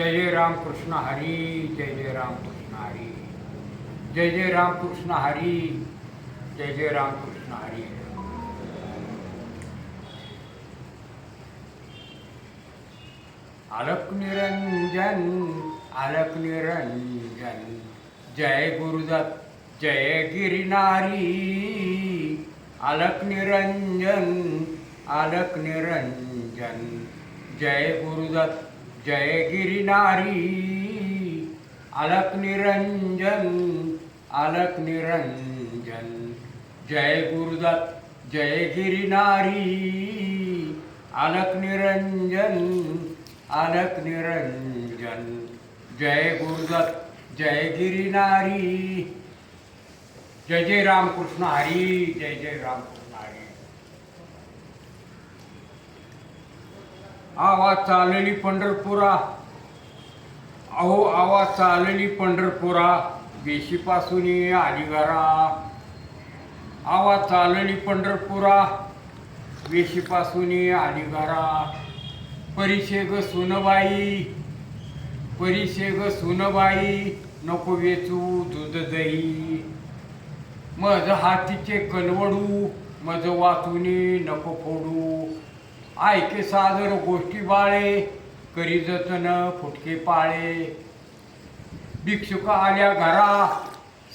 जय जय राम कृष्ण हरी, जय जय राम कृष्ण हरी। जय जय राम कृष्ण हरी, जय जय राम कृष्ण हरी। अलक निरंजन अलक निरंजन, जय गुरुदत्त, जय गिरिनारी। अलक निरंजन अलक निरंजन, जय गुरुदत्त। जय गिरिनारी। अलक निरंजन अलक निरंजन। जय गुरुदत्त, जय गिरिनारी। अलक निरंजन अलक निरंजन। जय गुरुदत्त, जय गिरिनारी। जय जय रामकृष्ण हरी, जय जय रामकृष्ण। आवा आवाज चालली पंढरपुरा. अहो आवाज चालली पंढरपुरा. वेशीपासून आली घरा. आवाज चालली पंढरपुरा. वेशीपासून आली घरा. परीशे ग सुनबाई. परीशे ग सुनबाई नको वेचू दूध दही. मज हातीचे कलवडू मज वाचून नको फोडू. ऐके सादर गोष्टी बाळे करी जतन फुटके पाळे. भिक्षुक आल्या घरा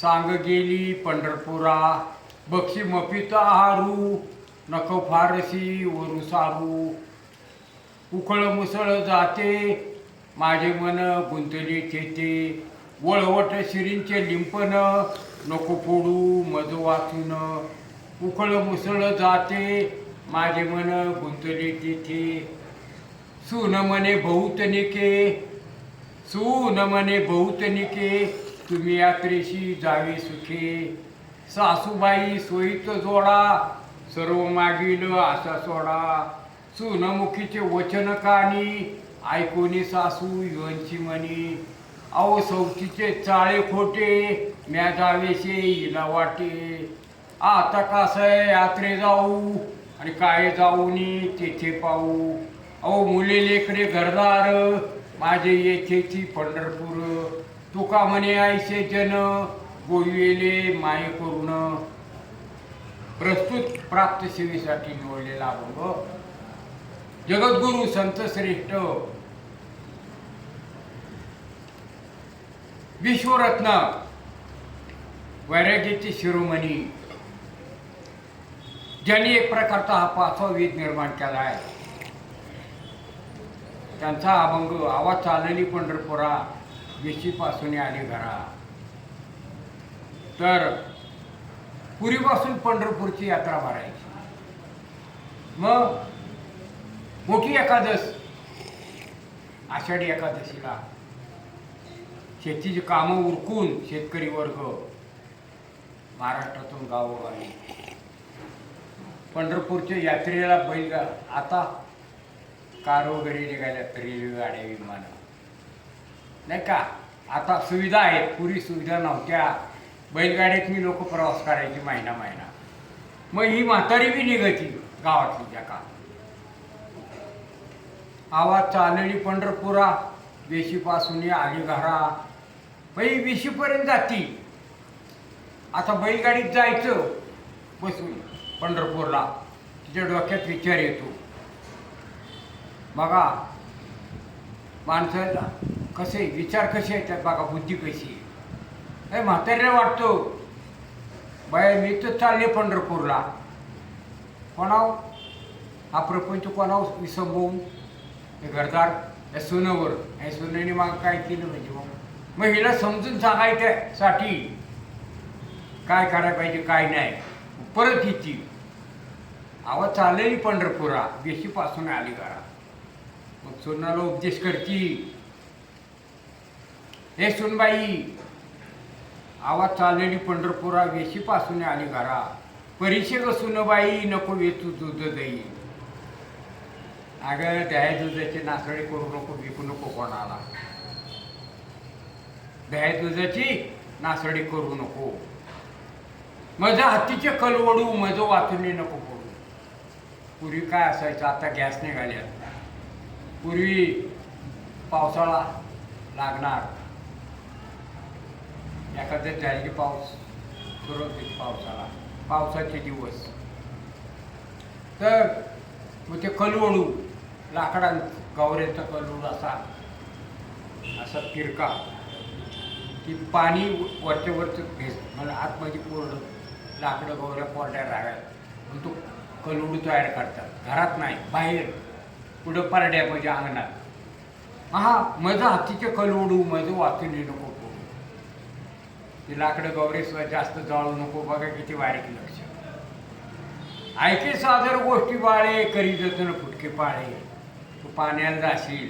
सांग गेली पंढरपुरा. बक्षी मपित आहारू नको फारसी वरू सारू. उखळ मुसळ जाते माझे मन गुंतले तेथे वळवट शिरींचे लिंपन नको फोडू मज वाचून. उखळ मुसळ जाते माझे मन गुंतले तिथे. सुन मने बहुतनिके. सुन मने बहुतनिके. तुम्ही यात्रेशी जावे सुखे. सासूबाई सोयीत जोडा. सर्व मागील असा सोडा. सुनमुखीचे वचन कानी. ऐकोनी सासू युवनची मनी अहो सौचीचे चाळे खोटे. म्या जावेशे हिला वाटे. आता कसं यात्रे जाऊ? आणि काय जाऊनी तेथे पाहू. अहो मुले लेकडे घरदार माझे येथेची पंढरपूर. तुका म्हणे ऐसे जन गोविले माय करून प्रस्तुत प्राप्त सेवेसाठी निवडलेला अभंग जगद्गुरु संत श्रेष्ठ. विश्वरत्न. वैराग्याचे शिरोमणी. ज्यांनी एक प्रकारचा हा पाचवा वेद निर्माण केला आहे. त्यांचा अभंग आवाज चालली पंढरपुरा वेशीपासून आली घरा. तर पुरीपासून पंढरपूरची यात्रा भरायची. मग मोठी एकादश आषाढी एकादशीला. शेतीची कामं उरकून शेतकरी वर्ग महाराष्ट्रातून गावोगावी. पंढरपूरच्या यात्रेला बैलगा आता कार वगैरे निघाल्यात रेल्वे गाड्या विमानं. नाही का? आता सुविधा आहेत पुरी सुविधा नव्हत्या. बैलगाड्यातनी लोक प्रवास करायची महिना महिना. मग ही म्हातारी बी निघायची गावातली त्या का आवाज चालली पंढरपुरा वेशीपासून आली घरा. बाई वेशीपर्यंत जाती. आता बैलगाडीत जायचं बसून. पंढरपूरला. तिच्या डोक्यात विचार येतो. बघा माणसाला कसे विचार कसे येतात बघा बुद्धी कशी आहे. म्हाताऱ्याला वाटतो. बाय मी तर चालले पंढरपूरला. कोणाव? हा प्रपंच कोणाव? विसंबवून हे घरदार या सुनावर या सोन्याने मग काय केलं म्हणजे मग? मग हिला समजून सांगायच्यासाठी काय करायला पाहिजे काय नाही. परत येतील. आवा चाललेली पंढरपुरा. देशीपासून आली घरा. मग सुनाला उपदेश करती हे सुनबाई आवाज चाललेली पंढरपुरा. वेशीपासून आली घरा. परीक्षे ग सुनबाई नको वेचू दूध दही. अगं दह्या दुधाची नासळी करू नको विकू नको कोणाला. दह्या दुधाची नासडी करू नको. माझ्या हातीचे कलवडू माझं वाचून नको करू पूर्वी काय असायचं? आता गॅस निघाल्या पूर्वी पावसाळा लागणार. एखादं जायगी पाऊस सुरक्षित पावसाळा? पावसाचे दिवस. तर मग ते कलवडू लाकडां गवऱ्याचा कलवड असा असा फिरका. की पाणी वरच्या वरचं भेस मला आतमध्ये कोरडं लाकडं वगैरे कोरड्या राहतात मग तो कलुडू तयार करतात. घरात नाही बाहेर. पुढं पारड्या म्हणजे अंगणात. हा माझं हातीचे कलवडू माझं वाचून नको ते. लाकडं गवरेशिवाय जास्त जाळू नको बघा किती बारीक लक्ष. ऐके सादर गोष्टी बाळे करी जतन फुटके पाळे. तू पाण्याला जाशील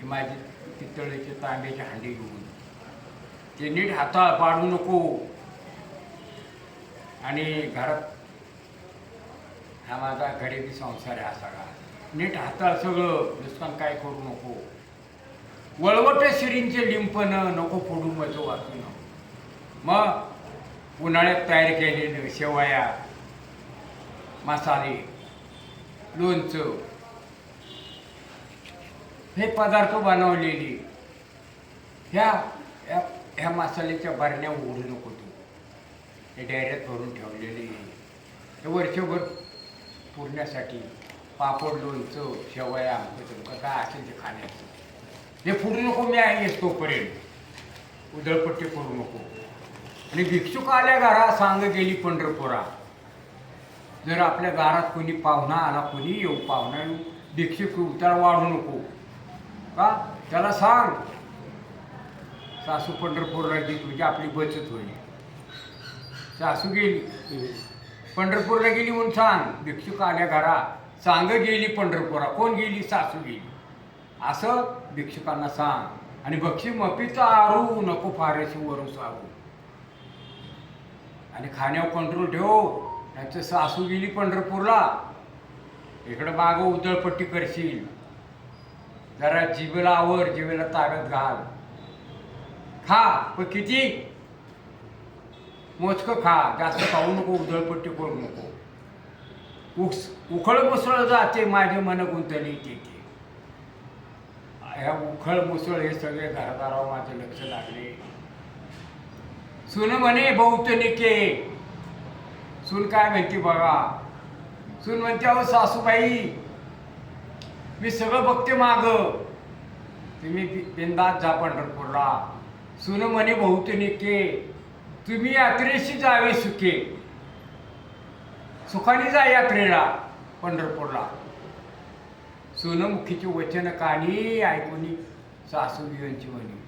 की माझी पितळेचे तांब्याचे हांडी घेऊन. ते नीट हाताळ पाडू नको. आणि घरात हा माझा गरिबी संसार आहे हा सगळा. नीट हाताळ सगळं नुकसान काय करू नको. वळवटे शिरींचे लिंपण नको फोडू मजो वाचून मग उन्हाळ्यात तयार केलेलं शेवया मसाले लोणचं हे पदार्थ बनवलेली. ह्या ह्या मसाल्याच्या भरण्या उघडू नको. हे डायऱ्यात भरून ठेवलेले हे वर्षभर पुरण्यासाठी पापड लोणचं शेवया आमचं काय असेल ते खाण्याचं. हे फोडू नको मी आहे तोपर्यंत. उधळपट्टी करू नको. आणि भिक्षुक आल्या घरा सांग गेली पंढरपुरा. जर आपल्या घरात कोणी पाहुणा आला कोणी येऊ पाहुणा येऊ भिक्षुक उतार वाढू नको. का? त्याला सांग. सासू पंढरपूरला गेली तुझी आपली बचत होईल. सासू गेली पंढरपूरला गेली म्हणून सांग. भिक्षुक आल्या घरा. सांग गेली पंढरपुरा. कोण गेली? सासू गेली असं भिक्षुकांना सांग. आणि बक्षी मपीचा आरू नको फारशी वरून सारू. आणि खाण्यावर कंट्रोल ठेव. त्यांचं सासू गेली पंढरपूरला. इकडं मागं उदळपट्टी करशील. जरा जिभेला आवर जिभेला ताब्यात घाल. खा. पण किती? मोजकं खा जास्त खाऊ नको उधळपट्टी करू नको. उक्स उखळ मुसळ जाते माझे मन गुंतली तिथे ह्या उखळ मुसळ हे सगळे घरदारावर माझं लक्ष लागले. सुन म्हणे बहुतनिके. सून काय म्हणते बघा? सून म्हणते अहो सासूबाई मी सगळं बघते माग. तुम्ही बिंदात जा पंढरपूरला. सुन म्हणे बहुतनिके. तुम्ही यात्रेशी जावे सुखे. सुखाने जा यात्रेला पंढरपूरला. सोनमुखीचे वचन काणी ऐकून सासू म्हणी.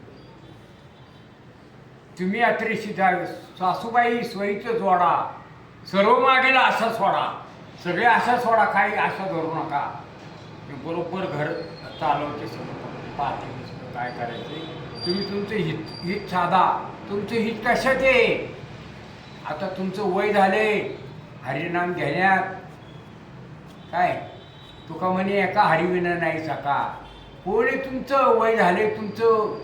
तुम्ही यात्रेशी जावे सासूबाई सोयीचं जोडा सर्व मागेला असा सोडा. सगळे असा सोडा काही आशा धरू नका. बरोबर घर चालवते सगळं. पाहते काय करायचे? तुम्ही तुमचं हित हित साधा. तुमचं हित कशात आहे? आता तुमचं वय झाले हरिनाम घेण्यात. काय? तुका म्हणे एका हरिविना नाही सका. कोणी तुमचं? वय झाले तुमचं.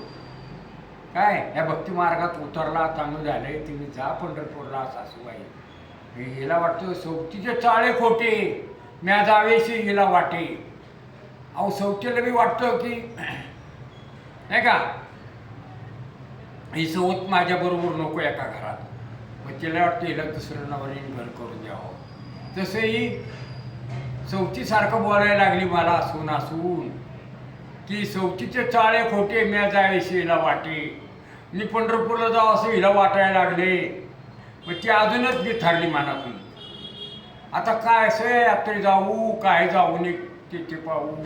काय? या भक्ती मार्गात उतरला चांगलं झालंय तुम्ही जा पंढरपूरला सासूबाई. हे हिला वाटतं सोबतीचे चाळे खोटे. म्या जावेशी हिला वाटे. अहो सौतीला बी वाटतं की नाही का? ही सवत माझ्याबरोबर नको एका घरात. मग तिला वाटतं हिला दुसरं नवरीने घर करून द्यावं. तसंही सवतीसारखं बोलायला लागली मला असून असून की सवतीचे चाळे खोटे म्या जायशी हिला वाटे. मी पंढरपूरला जाऊ असं हिला वाटायला लागले. मग ती अजूनच मी ठरली मनातून. आता काय असं यात्रे जाऊ काय जाऊ नये तिथे पाहू.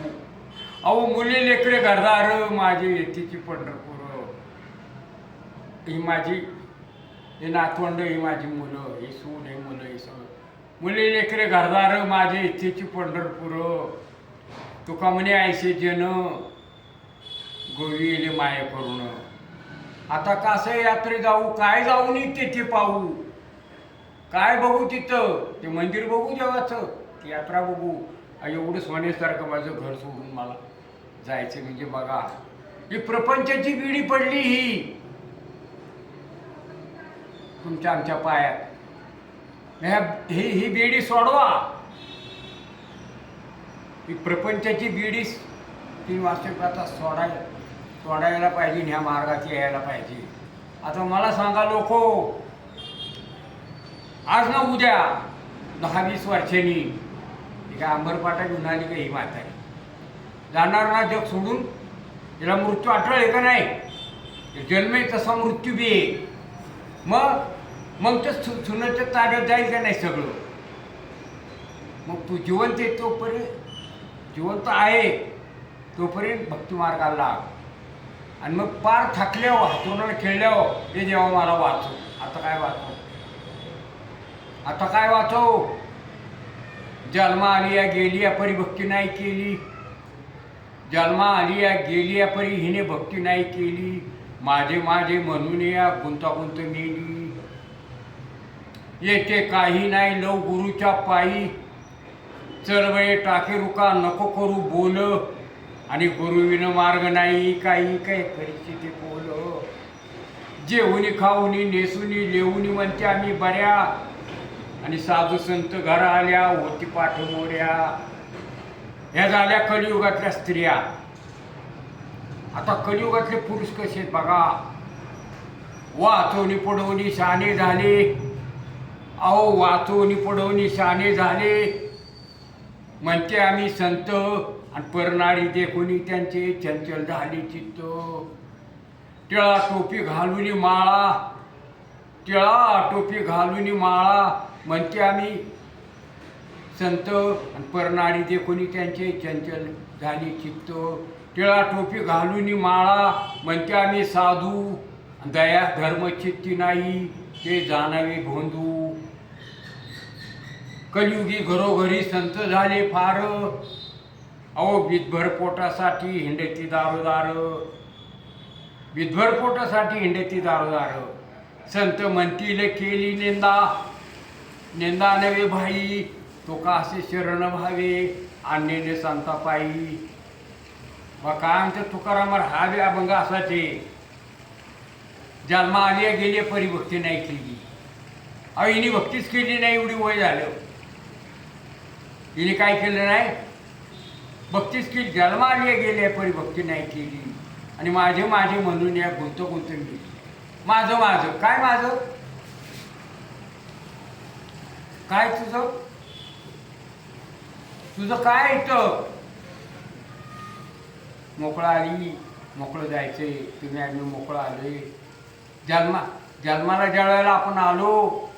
अहो मुली लेकडे घरदार माझी येतीची पंढरपूर. ही माझी हे नातवंड ही माझी मुलं ही सून हे मुलं हे सगळं. मुली लेकरे घरदार माझे इच्छेची पंढरपूर. तुका म्हणे ऐसे जन गोवी येले माय करून. आता कसं यात्रे जाऊ काय जाऊ नाही तिथे पाहू? काय बघू तिथं? ते मंदिर बघू देवाचं ती यात्रा बघू. एवढं सोन्यासारखं माझं घर सोडून मला जायचं म्हणजे बघा. ही प्रपंचाची बिडी पडली ही. तुमच्या आमच्या पायात. ह्या ही ही बेडी सोडवा. ही प्रपंचाची बेडी तीन वास्तविकता सोडाय सोडायला पाहिजे ह्या मार्गाची यायला पाहिजे. आता मला सांगा लोको आज ना उद्या दहा वीस वर्षांनी ती काय अंबरपाटा घेऊन आली का ही म्हातारी? जाणार ना जग सोडून? तिला मृत्यू आठवले का नाही? जन्मे तसा मृत्यू बी मग मग तर सु सुनाच्या ताब्यात जाईल का नाही सगळं? मग तू जिवंत आहे तोपर्यंत जिवंत आहे तोपर्यंत भक्तिमार्गाला लाग. आणि मग पार थकल्यावर हातोनाला खेळल्यावर हे जेव्हा मला वाचव. आता काय वाचव? आता काय वाचव? जन्मा आली या गेली या परी भक्ती नाही केली. जन्मा आली या गेली या परी हिने भक्ती नाही केली. माझे माझे म्हणून या गुंतागुंत मेली. येते काही नाही लव गुरुच्या पायी. चळवळे टाके रुका नको करू बोल. आणि गुरुविन मार्ग नाही काही काय परिस्थिती बोल. जेवणी खाऊनी नेसुनी लेवणी म्हणते आम्ही बऱ्या. आणि साधू संत घरा आल्या होती पाठमोऱ्या ह्या झाल्या कलियुगातल्या स्त्रिया. आता कलियुगातले पुरुष कसे आहेत बघा. वाचवणी पडवणी शहाणे झाले. अहो वाचवणी पुढवणी शाने झाले. म्हणते आम्ही संत आणि परनारी देखुनी त्यांचे चंचल झाले चित्त. टिळा टोपी घालून माळा. टिळा टोपी घालून माळा. म्हणते आम्ही संत आणि परनाडी देखुनी त्यांचे चंचल झाली चित्त. टिळा टोपी घालून माळा. म्हणते आम्ही साधू. दया धर्म चित्ती नाही. ते जाणावे भोंदू. कलियुगी घरोघरी संत झाले फार. अहो विधभर पोटासाठी हिंडती दारोदार. विधभर पोटासाठी हिंडती दारोदार. संत म्हणतील केली निंदा. निंदा नवे भाई तो का असे शरण भावे आणलेले संता पायी. मग काय आमच्या तुकारामार हा अभंग असाचे जन्मा आले गेले परिभक्ती नाही केली. अहिनी भक्तीच केली नाही एवढी वय झालं. हिने काय केलं नाही? बघतीस की जन्मा गेले गेली परिभक्ती नाही केली. आणि माझे माझे म्हणून या गुंत गुंत गेली. माझं माझं. काय माझं? काय तुझं? तुझं काय इथं? मोकळं आली. मोकळं जायचंय. तुम्ही आम्ही मोकळं आलोय. जन्मा जन्माला ज्या वेळेला आपण आलो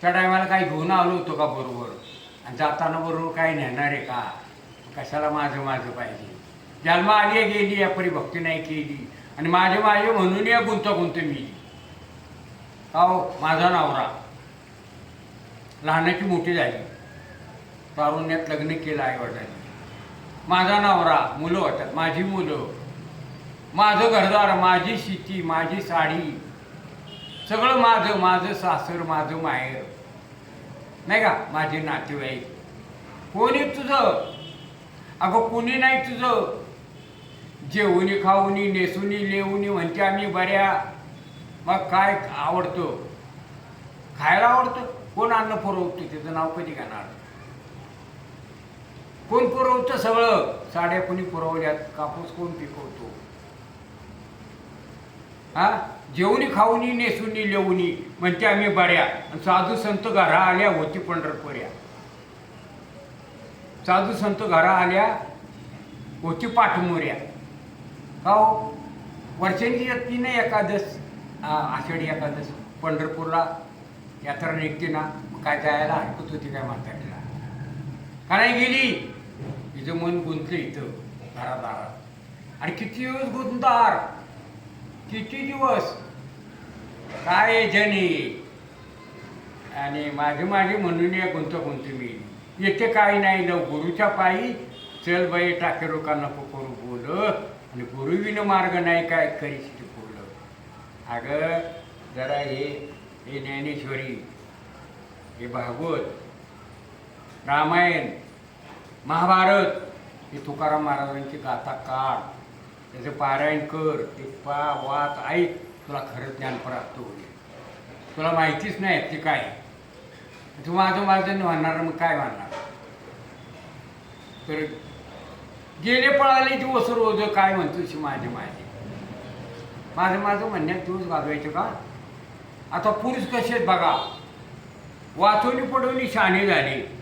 त्या टायमाला काही घेऊन आलो होतो का बरोबर? जाताना बरोबर काही नेणार आहे का? कशाला माझं माझं पाहिजे? जन्मा आली गेली या परी भक्ती नाही केली. आणि माझे माझे म्हणून या गुंतागुंत मी. अहो माझा नवरा. लहानाची मोठी झाली. तारुण्यात लग्न केलं आई वडिलांनी माझा नवरा मुलं होतात. माझी मुलं. माझं घरदार माझी शेती माझी साडी. सगळं माझं माझं सासर माझं माहेर. नाही का? माझे नातेवाईक. कोणी तुझं? अगं कोणी नाही तुझं? जेवणी खाऊनी नेसुनी लेऊनी म्हणते आम्ही बऱ्या. मग काय आवडतो? खायला आवडतं? कोण अन्न पुरवतो? त्याचं नाव कधी घेणार? कोण पुरवतं सगळं? साड्या कोणी पुरवल्यात? कापूस कोण पिकवतो? हा? जेवणी खाऊनी नेसुनी लेवणी म्हणते आम्ही बऱ्या. आणि साधू संत घरा आल्या होती पंढरपुऱ्या. साधू संत घरा आल्या होती पाठमोऱ्या. का हो? वर्षांची येत ना एकादश आषाढी एकादश पंढरपूरला यात्रा निघते ना. काय जायला ऐकत होती काय म्हातारीला? का नाही गेली? तिचं मन गुंतलं इथं दारादारात आणि किती दिवस गुंतार किती दिवस? काय जनी आणि माझे माझे म्हणून या गुंतगुंत मी येथे काही नाही न गुरुच्या पायी. चल बाई टाके लोकांना नको करू बोल. आणि गुरुविन मार्ग नाही काय करीस ते बोल. अगं जरा हे हे ज्ञानेश्वरी हे भागवत रामायण महाभारत हे तुकाराम महाराजांची गाथा काढ. त्याचं पारायण कर. ते पा वाच ऐक. तुला खरं ज्ञान प्राप्त होईल. तुला माहितीच नाही ते काय. तू माझं माझं म्हणणार मग काय म्हणणार? तर गेले पळाले दिवस रोज काय म्हणतोस माझे माझे? माझं माझं म्हणण्यात दिवस घालवायचे का? आता पुरुष कसे आहेत बघा. वाचवणी पडवली शाणे झाले.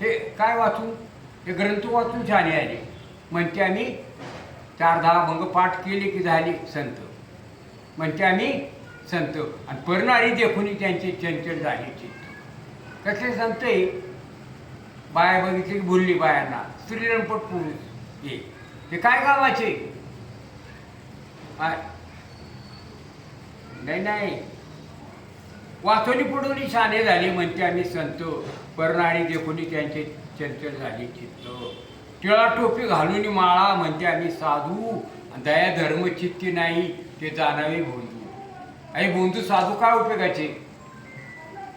हे काय वाचून हे ग्रंथ वाचून छान आले. म्हणते आम्ही चार दहा भंग पाठ केले की झाले संत. म्हणते आम्ही संत. आणि परणारी देखून त्यांचे चंचल झाले चित्त. कसे संत आहे बाया बघितली की बोलली बायांना स्त्रीरंपट पुरुष हे. हे काय गावाचे? नाही नाही. वाचवणी पडवणी शाने झाले म्हणते आम्ही संत. परणारी देखोनी त्यांचे चंचल झाली चित्त. टिळा टोपी घालून माळा म्हणते आम्ही साधू. दया धर्म चित्ती नाही ते जाणावे बोंधू अरे बोंधू साधू काय उपयोगाचे?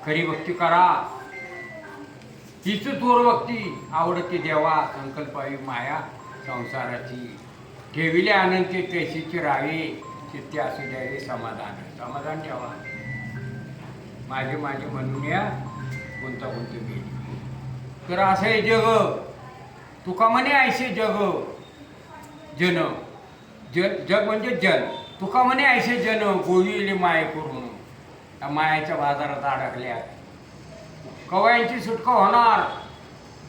खरी भक्ती करा. हीच थोर भक्ती. आवडते देवा संकल्पावी माया संसाराची. ठेविले अनंत तेशीची रावे. चित्ते असू द्यावे समाधान. समाधान ठेवा. माझे माझे म्हणून या गुंतागुंत गेली तर असं आहे जग. तुका म्हणे ऐसे जग. जन. जन जग म्हणजे जन. तुका म्हणे ऐसे जन. गोविले माय करून. त्या मायाच्या बाजारात अडकल्या. कवयांची सुटका होणार.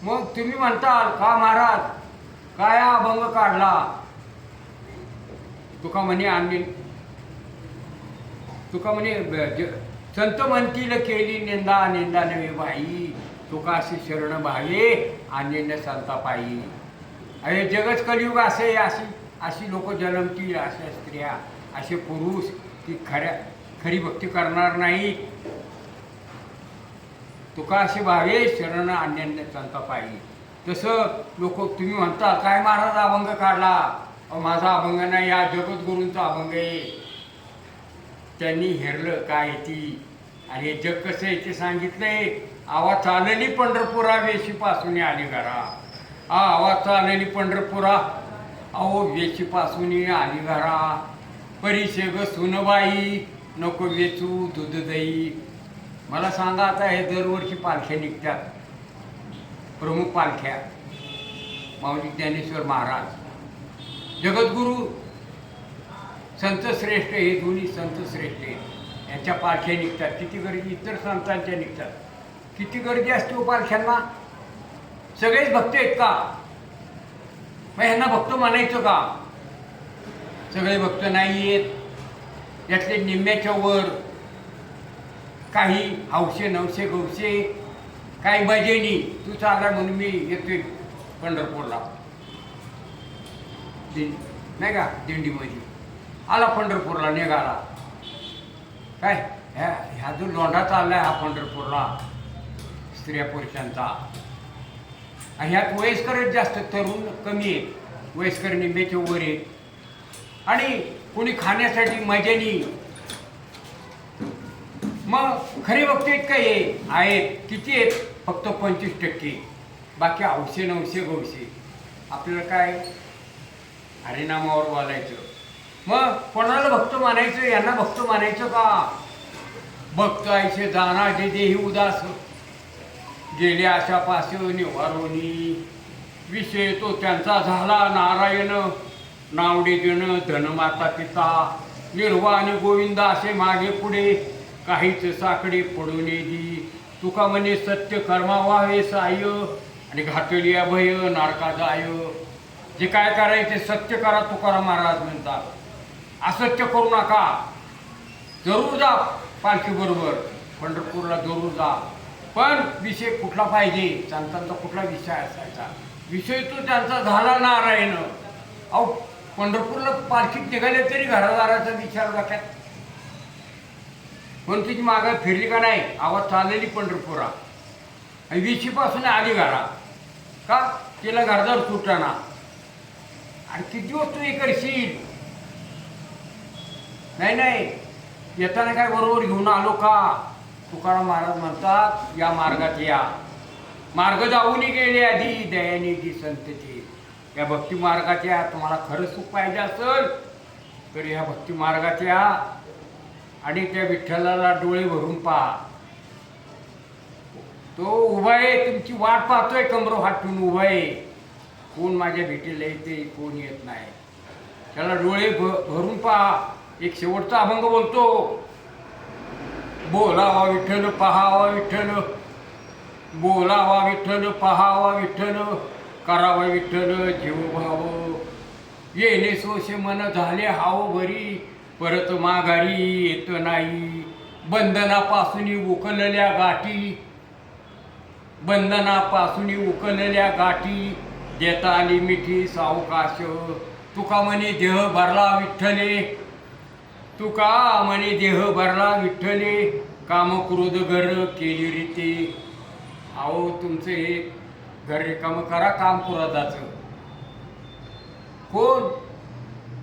मग तुम्ही म्हणताल का महाराज? काय अभंग काढला? तुका म्हणे आम्ही तुका म्हणे ज- संत म्हणतील केली निंदा निंदा नवी बाई. तुका अशी शरण भावे अन्यन्य संता पायी. अरे जगच कलियुग असे अशी अशी लोक जन्मतील अशा स्त्रिया असे पुरुष ती खऱ्या खरी भक्ती करणार नाही. तुका भावे शरण अन्यन्य संता पायी. तसं लोक तुम्ही म्हणता काय महाराज अभंग काढला? माझा अभंग नाही या जगद्गुरूंचा अभंग आहे. त्यांनी हेरलं काय ती? आणि हे जग कसं याचे सांगितलंय. आवा चालली पंढरपुरा वेशीपासून आली घरा. हा आवा चालली पंढरपुरा. अहो वेशीपासून आली घरा. परीशे ग सुनबाई नको वेचू दूध दही. मला सांगा आता हे दरवर्षी पालख्या निघतात. प्रमुख पालख्या. माऊली ज्ञानेश्वर महाराज. जगद्गुरू. संत श्रेष्ठ हे दोन्ही संत श्रेष्ठ आहेत. यांच्या पालख्या निघतात किती गर्दी इतर संतांच्या निघतात. किती गर्दी असते हो पालख्यांना? सगळेच भक्त आहेत का? मग ह्यांना भक्त म्हणायचं का? सगळे भक्त नाही आहेत. यातले निम्म्याच्या वर काही हौशे नवशे गवशे काही बजेनी तू चालला म्हणून मी येतोय पंढरपूरला. नाही का? दिंडीमध्ये. आला पंढरपूरला निघाला. काय? ह्या ह्या जो लोंढा चाललाय हा पंढरपूरला स्त्रिया पुरुषांचा. ह्यात वयस्कर जास्त तरुण कमी आहेत. वयस्कर निंब्याचे वर आहेत. आणि कोणी खाण्यासाठी मजेनी. मग खरे बघते आहेत आहेत किती आहेत? फक्त पंचवीस टक्के. बाकी औशे नऊशे गवशे आपल्याला काय? हरिनामावर बोलायचं. मग कोणाला भक्त मानायचं? यांना भक्त मानायचं का? भक्त ऐसे जाणार जे देही उदास. गेले अशा पासे निवारोनी. विषय तो त्यांचा झाला नारायण. नावडे देणं धनमाता पिता. निर्वाण गोविंद असे मागे पुढे. काहीच साकडे पडून दी. तुका म्हणे सत्य कर्मा व्हावे साय. आणि घातली भय नारका जाय जे काय करायचे सत्य करा तुकाराम महाराज म्हणतात. असत्य करू नका. जरूर जा पालखीबरोबर पंढरपूरला जरूर जा. पण विषय कुठला पाहिजे? संतांचा कुठला विषय असायचा? विषय तो त्यांचा झाला नारायण. अहो पंढरपूरला पालखीत निघाले तरी घरादाराचा विचार डोक्यात. पण तिची मागं फिरली का नाही? आवाज चाललेली पंढरपुरा. आणि विशीपासून आली घरा. का? तिला घरदार सुटाना आणि किती वस्तू हे करशील? नाही नाही. येताना काय बरोबर घेऊन आलो का? तुकाराम महाराज म्हणतात या मार्गात या. मार्ग जाऊन गेले आधी दयाने जी संतती. या भक्ती मार्गात या तुम्हाला खरं सुख पाहिजे असेल तर या भक्ती मार्गात या आणि त्या विठ्ठलाला डोळे भरून पहा. तो उभा आहे तुमची वाट पाहतोय कमरो हाटून उभा आहे. कोण माझ्या भेटीला येते कोण येत नाही. त्याला डोळे भ भरून पहा. एक शेवटचा अभंग बोलतो. बोलावा विठ्ठल पहावा विठ्ठल. बोलावा विठ्ठल पहावा विठ्ठल. करावा विठ्ठल जीव भाव. येणे सोशे मन झाले हाव बरी. परत माघारी येत नाही. बंधनापासून उकलल्या गाठी. बंधनापासून उकलल्या गाठी. देता आली मिठी सावकाश. तुका म्हणे देह भरला विठ्ठले. तू का म्हणे देह भरला विठ्ठले? काम क्रोध घर केली रीती. अहो तुमचं हे घर रिकाम करा काम क्रोधाचं. कोण?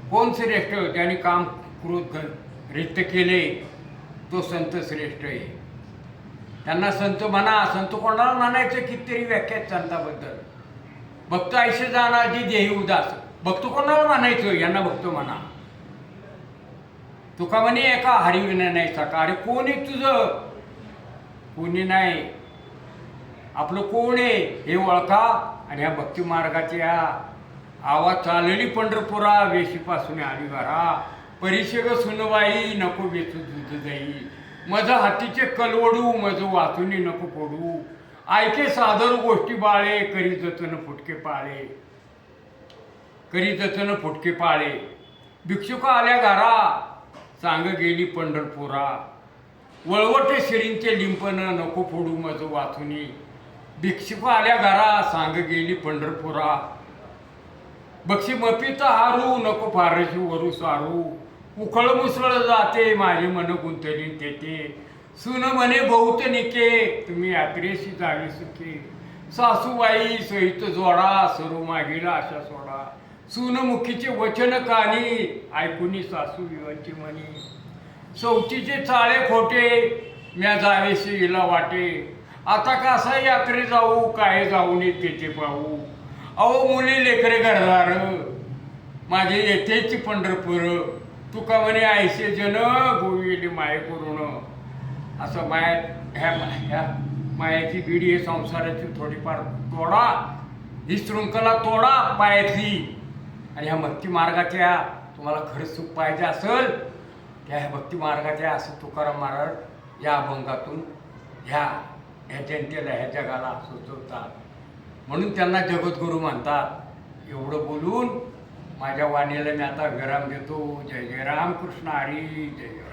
कोण श्रेष्ठ? ज्याने काम क्रोध घ- रिक्त केले तो संत श्रेष्ठ आहे. त्यांना संत म्हणा संत कोणाला म्हणायचं? कितीतरी व्याख्यात आहेत संताबद्दल. भक्त जाणार जी देही उदास. भक्त कोणाला म्हणायचं? यांना भक्त म्हणा. तुका म्हणे एका हरिविना नाही सका. अरे कोण आहे तुझं? कोणी नाही. आपलं कोण आहे? हे ओळखा. आणि ह्या भक्ती मार्गाच्या या आवाज चालली पंढरपुरा वेशीपासून आली घरा. परिषेग सुनवाई नको वेचू दूध जाई मज हातीचे कलवडू मज वाचुनी नको पडू. ऐके सादर गोष्टी बाळे करी जतन फुटके पाळे. करी जतन फुटके पाळे. भिक्षुक आल्या घरा. सांग गेली पंढरपुरा. वळवटे शिरींचे लिंपन नको फोडू मज वाचुनी भिक्षुक आल्या घरा सांग गेली पंढरपुरा. बक्षी मपीचा हारू नको फारशी वरू सारू. उखळ मुसळ जाते माझे मन गुंतली तेथे. सुन म्हणे बहुत निके तुम्ही यात्रेशी जागे सुखे. सासूबाई सहित जोडा सरू मागील आशा सोडा. सुनमुखीचे वचन कानी ऐकुनी सासू विवांची म्हणी. चौथीचे चाळे खोटे म्या जावेशी हिला वाटे. आता कसा यात्रे जाऊ काय जाऊ नये तेथे पाहू. अहो मुली लेकरे घरदार माझे येथेच पंढरपूर. तुका म्हणे आयसे जन गोविली माये करून. असं माया ह्या ह्या मायाची बिडी हे संसाराची थोडीफार तोडा ही शृंखला तोडा पायातली. आणि ह्या भक्ती मार्गाच्या तुम्हाला खरं सुख पाहिजे असेल त्या ह्या भक्ती मार्गाच्या असं तुकाराम महाराज या अभंगातून ह्या ह्या जनतेला ह्या जगाला सुचवतात. म्हणून त्यांना जगद्गुरू म्हणतात. एवढं बोलून माझ्या वाणीला मी आता विराम देतो. जय जय राम कृष्ण हरी जय जय.